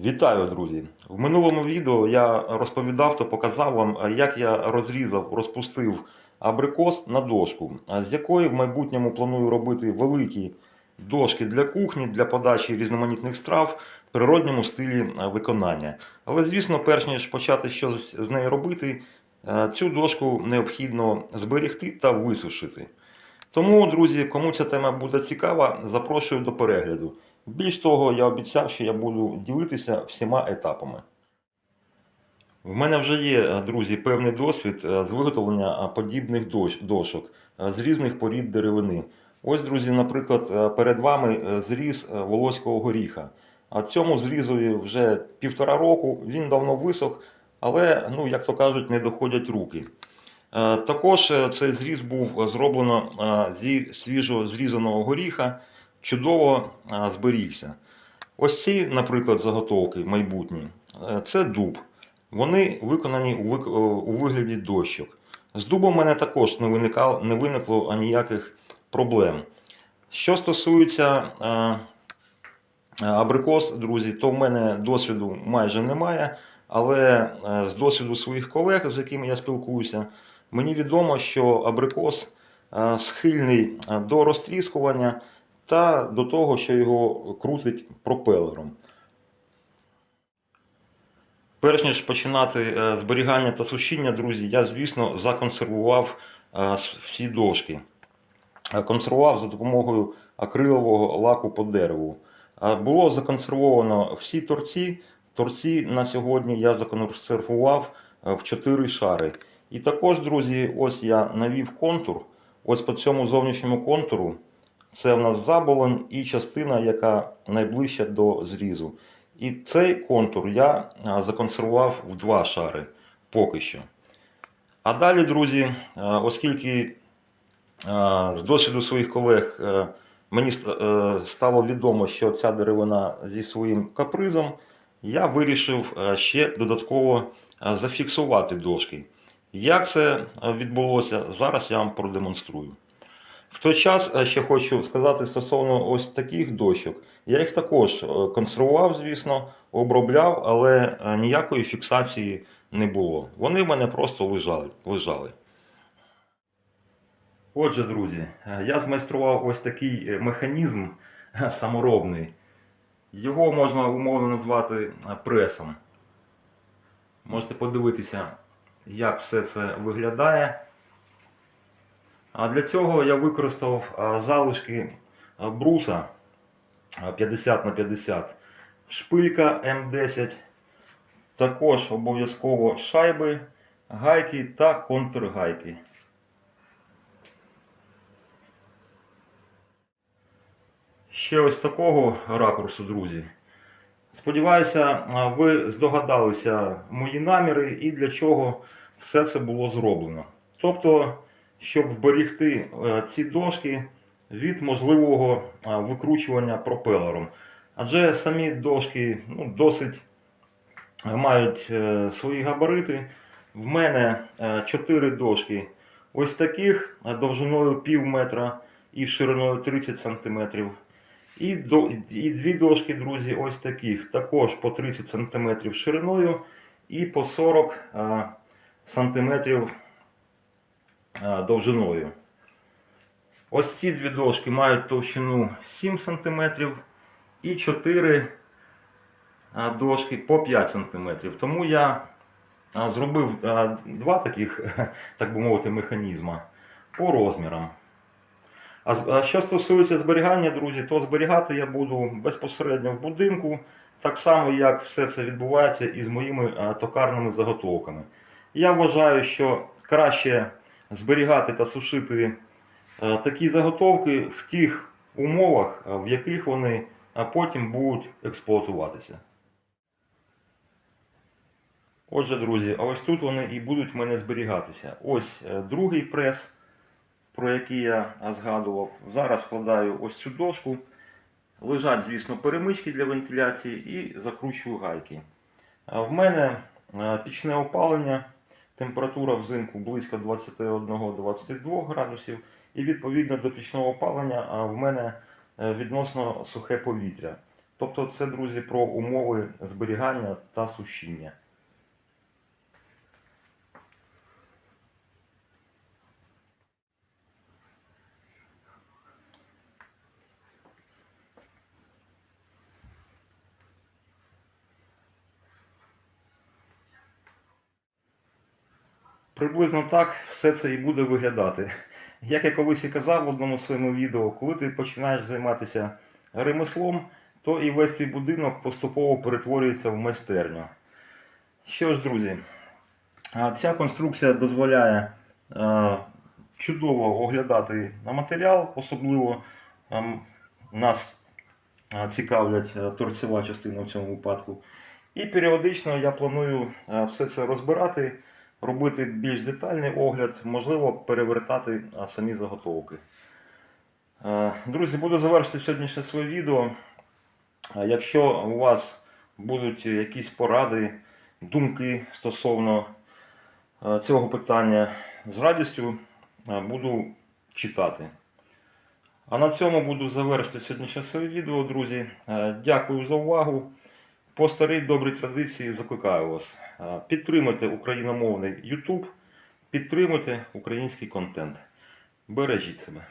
Вітаю, друзі! В минулому відео я розповідав та показав вам, як я розрізав, розпустив абрикос на дошку, з якої в майбутньому планую робити великі дошки для кухні, для подачі різноманітних страв в природньому стилі виконання. Але, звісно, перш ніж почати щось з нею робити, цю дошку необхідно зберегти та висушити. Тому, друзі, кому ця тема буде цікава, запрошую до перегляду. Більш того, я обіцяв, що я буду ділитися всіма етапами. В мене вже є, е, друзі, певний досвід е, з виготовлення е, подібних дошок з різних порід деревини. Ось, друзі, наприклад, перед вами зріз волоського горіха. А цьому зрізові вже півтора року, він давно висох, але, ну, як то кажуть, не доходять руки. Також цей зріз був зроблено зі свіжо зрізаного горіха, чудово е, зберігся. Ось ці, наприклад, заготовки майбутні, е, це дуб. Вони виконані у, е, вигляді дощок. З дубом в мене також не, виникало, не виникло ніяких проблем. Що стосується абрикос, друзі, то в мене досвіду майже немає. Але з досвіду своїх колег, з якими я спілкуюся, мені відомо, що абрикос схильний до розтріскування та до того, що його крутить пропелером. Перш ніж починати е, зберігання та сушіння, друзі, я, звісно, законсервував е, всі дошки. Е, Консервував за допомогою акрилового лаку по дереву. Було законсервовано всі торці. Торці на сьогодні я законсервував в 4 шари. І також, друзі, ось я навів контур. Ось по цьому зовнішньому контуру це в нас заболонь і частина, яка найближча до зрізу. І цей контур я законсервував в два шари поки що. А далі, друзі, оскільки з досвіду своїх колег мені стало відомо, що ця деревина зі своїм капризом, я вирішив ще додатково зафіксувати дошки. Як це відбулося, зараз я вам продемонструю. В той час е, ще хочу сказати стосовно ось таких дощок. Я їх також е, консервував, звісно, обробляв, але е, ніякої фіксації не було. Вони в мене просто лежали. лежали. Отже, друзі, я змайстрував ось такий механізм саморобний. Його можна умовно назвати пресом. Можете подивитися, як все це виглядає. А для цього я використав залишки бруса 50 на 50, шпилька М10, також обов'язково шайби, гайки та контргайки. Ще ось такого ракурсу, друзі. Сподіваюся, ви здогадалися мої наміри і для чого все це було зроблено. Тобто, щоб вберегти е, ці дошки від можливого е, викручування пропелером. Адже самі дошки ну, досить е, мають свої габарити. В мене 4 дошки ось таких довжиною пів метра і шириною 30 см. І, до, і дві дошки, друзі, ось таких, також по 30 см шириною і по 40 см довжиною. Ось ці дві дошки мають товщину 7 см і 4 дошки по 5 см. Тому я зробив два таких, так би мовити, механізма по розмірам. А що стосується зберігання, друзі, то зберігати я буду безпосередньо в будинку, так само як все це відбувається із моїми токарними заготовками. Я вважаю, що краще зберігати та сушити е, такі заготовки в тих умовах, е, в яких вони потім будуть експлуатуватися. Отже, друзі, а ось тут вони і будуть в мене зберігатися. Ось е, другий прес про який я згадував. Зараз вкладаю ось цю дошку. Лежать, звісно, перемички для вентиляції і закручую гайки. В мене пічне опалення, температура взимку близько 21-22 градусів. І відповідно до пічного опалення в мене е, відносно сухе повітря. Тобто це, друзі, про умови зберігання та сушіння. Приблизно так все це і буде виглядати. Як я колись і казав в одному своєму відео, коли ти починаєш займатися ремеслом, то і весь твій будинок поступово перетворюється в майстерню. Що ж, друзі, ця конструкція дозволяє чудово оглядати матеріал, особливо ем, нас цікавлять е, торцева частина в цьому випадку. І періодично я планую е, все це розбирати, робити більш детальний огляд, можливо, перевертати самі заготовки. Е, Друзі, буду завершити сьогоднішнє своє відео. Е, Якщо у вас будуть якісь поради, думки стосовно е, цього питання, з радістю буду читати. А на цьому буду завершити сьогоднішнє своє відео, друзі. Дякую за увагу. По старій добрій традиції закликаю вас. підтримати україномовний YouTube, підтримуйте український контент. Бережіть себе.